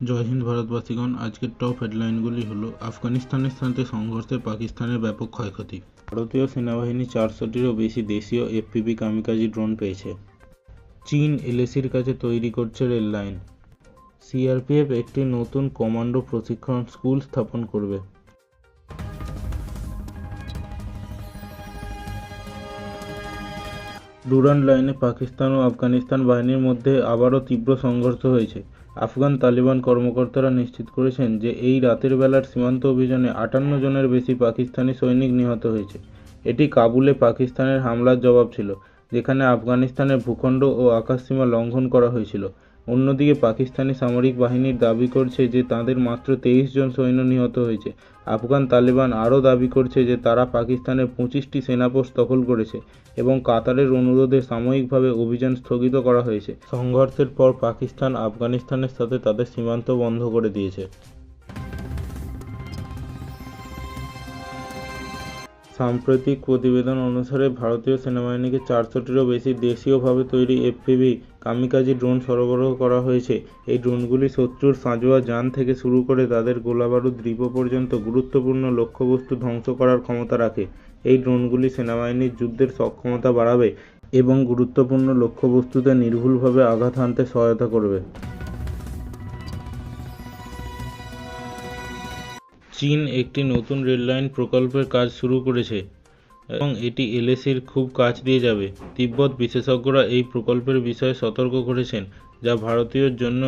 জয় হিন্দ, ভারতবাসীগণ। আজকের টপ হেডলাইনগুলি হলো, আফগানিস্তানের সাথে সংঘর্ষে পাকিস্তানের ব্যাপক ক্ষয়ক্ষতি। ভারতীয় সেনাবাহিনী চারশোটিরও বেশি দেশীয় এফপিবি কামিকাজি ড্রোন পেয়েছে। চীন এলএসির কাছে তৈরি করছে রেল লাইন। সিআরপিএফ একটি নতুন কমান্ডো প্রশিক্ষণ স্কুল স্থাপন করবে। ডুরান্ড লাইনে পাকিস্তান ও আফগানিস্তান বাহিনীর মধ্যে আবারও তীব্র সংঘর্ষ হয়েছে। আফগান তালিবান কর্মকর্তারা নিশ্চিত করেছেন যে এই রাতের বেলার সীমান্ত অভিযানে আটান্ন জনের বেশি পাকিস্তানি সৈনিক নিহত হয়েছে। এটি কাবুলে পাকিস্তানের হামলার জবাব ছিল, যেখানে আফগানিস্তানের ভূখণ্ড ও আকাশসীমা লঙ্ঘন করা হয়েছিল। অন্যদিকে পাকিস্তানি সামরিক বাহিনীর দাবি করছে যে তাদের মাত্র তেইশ জন সৈন্য নিহত হয়েছে। আফগান তালেবান আরও দাবি করছে যে তারা পাকিস্তানের পঁচিশটি সেনাপোস্ট দখল করেছে এবং কাতারের অনুরোধে সাময়িকভাবে অভিযান স্থগিত করা হয়েছে। সংঘর্ষের পর পাকিস্তান আফগানিস্তানের সাথে তাদের সীমান্ত বন্ধ করে দিয়েছে। সাম্প্রতিক প্রতিবেদন অনুসারে ভারতীয় সেনাবাহিনীকে চারশোটিরও বেশি দেশীয়ভাবে তৈরি এফপিভি কামিকাজি ড্রোন সরবরাহ করা হয়েছে। এই ড্রোনগুলি শত্রুর সাঁজোয়া যান থেকে শুরু করে তাদের গোলাবারুদ দ্বীপ পর্যন্ত গুরুত্বপূর্ণ লক্ষ্যবস্তু ধ্বংস করার ক্ষমতা রাখে। এই ড্রোনগুলি সেনাবাহিনীর যুদ্ধের সক্ষমতা বাড়াবে এবং গুরুত্বপূর্ণ লক্ষ্যবস্তুতে নির্ভুলভাবে আঘাত হানতে সহায়তা করবে। চীন একটি নতুন রেললাইন প্রকল্পের কাজ শুরু করেছে এবং এটি এলএসির খুব কাছ দিয়ে যাবে। তিব্বত বিশেষজ্ঞরা এই প্রকল্পের বিষয়ে সতর্ক করেছেন। যা ভারতীয়র জন্য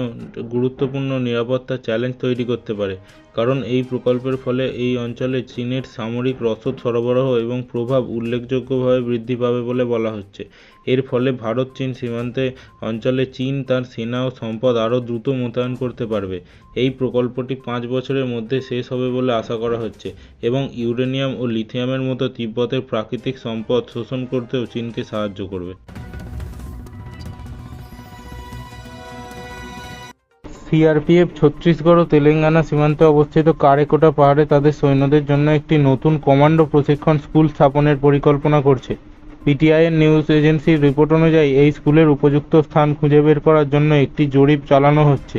গুরুত্বপূর্ণ নিরাপত্তা চ্যালেঞ্জ তৈরি করতে পারে। কারণ এই প্রকল্পের ফলে এই অঞ্চলে চীনের সামরিক রসদ সরবরাহ এবং প্রভাব উল্লেখযোগ্যভাবে বৃদ্ধি পাবে বলে বলা হচ্ছে। এর ফলে ভারত চীন সীমান্তে অঞ্চলে চীন তার সেনা ও সম্পদ আরও দ্রুত মোতায়েন করতে পারবে। এই প্রকল্পটি পাঁচ বছরের মধ্যে শেষ হবে বলে আশা করা হচ্ছে এবং ইউরেনিয়াম ও লিথিয়ামের মতো তিব্বতের প্রাকৃতিক সম্পদ শোষণ করতেও চীনকে সাহায্য করবে। সিআরপিএফ, ছত্তিশগড় ও তেলেঙ্গানা সীমান্তে অবস্থিত কারেকোটা পাহাড়ে তাদের সৈন্যদের জন্য একটি নতুন কমান্ডো প্রশিক্ষণ স্কুল স্থাপনের পরিকল্পনা করছে। পিটিআইয়ের নিউজ এজেন্সির রিপোর্ট অনুযায়ী এই স্কুলের উপযুক্ত স্থান খুঁজে বের করার জন্য একটি জরিপ চালানো হচ্ছে।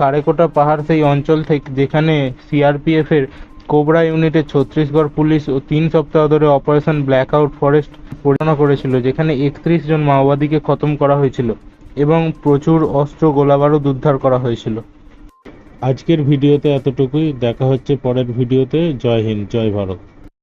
কারেকোটা পাহাড় সেই অঞ্চল থেকে যেখানে সিআরপিএফের কোবরা ইউনিটের ছত্তিশগড় পুলিশ ও তিন সপ্তাহ ধরে অপারেশন ব্ল্যাকআউট ফরেস্ট পরিচালনা করেছিল, যেখানে একত্রিশ জন মাওবাদীকে খতম করা হয়েছিল। এবং প্রচুর অস্ত্র গোলাবারুদ উদ্ধার করা হয়েছিল। আজকের ভিডিওতে এতটুকুই। দেখা হচ্ছে পরের ভিডিওতে। জয় হিন্দ, জয় ভারত।